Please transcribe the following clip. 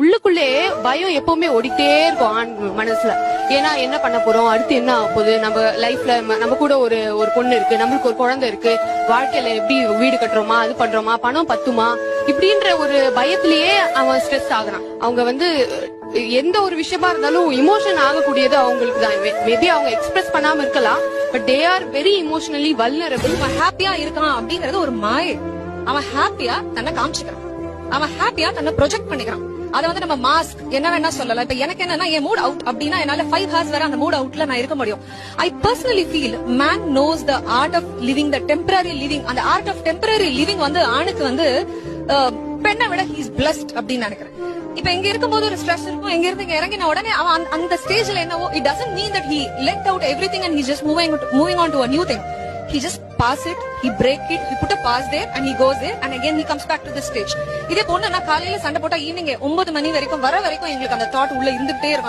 உள்ளுக்குள்ளே பயம் எப்பவுமே ஓடிட்டே இருக்கும் ஆண் மனசுல. ஏன்னா என்ன பண்ண போறோம்? அடுத்து என்ன ஆக போகுது? நம்ம லைஃப்ல நம்ம கூட ஒரு ஒரு பொண்ணு இருக்கு. நம்மளுக்கு ஒரு குழந்தை இருக்கு. வாழ்க்கையில எப்படி வீடு கட்டுறோமா? அது பண்றோமா? பணம் பத்துமா? இப்படின்ற ஒரு பயத்திலேயே அவன் ஸ்ட்ரெஸ் ஆகுறான். அவங்க வந்து எந்த ஒரு விஷயமா இருந்தாலும் இமோஷன் ஆகக்கூடியது அவங்களுக்கு தான். மேபி அவங்க எக்ஸ்பிரஸ் பண்ணாம இருக்கலாம். But they are very emotionally vulnerable அவன் ஹாப்பியா இருக்கான் அப்படிங்கறது ஒரு மாய. அவன் ஹாப்பியா தன்னை காமிச்சுக்கிறான். அவன் ஹாப்பியா தன்னை ப்ரொஜெக்ட் பண்ணிக்கிறான். அத வந்து நம்ம மாஸ்க் என்ன வேணா சொல்லலாம். இப்ப எனக்கு என்னன்னா என் மூட் அவுட் அப்படின்னா என்னால ஃபைவ் ஹார்ஸ் வரை அந்த மூட் அவுட்ல நான் இருக்க முடியும். I personally feel man knows the art of living the temporary living அந்த ஆர்ட் ஆஃப் டெம்பரரி லிவிங் வந்து ஆணுக்கு வந்து பெண்ணை விட ஹீஸ் பிளஸ்ட் அப்படின்னு நினைக்கிறேன். இப்ப இங்க இருக்கும்போது ஒரு ஸ்ட்ரெஸ் இருக்கும். எங்க இருந்து இங்க இறங்கின உடனே அவன் அந்த- ஸ்டேஜ்ல என்னவோ it doesn't mean that he let out everything and he just moving moving on to a new thing he just pass it he break it he put a pause there and he goes there and again he comes back to the stage இதே பொண்ணு நான் காலையில சண்டை போட்டா evening ஒன்பது மணி வரைக்கும் வர வரைக்கும் எங்களுக்கு அந்த தாட் உள்ள இருந்துட்டே இருக்கும்.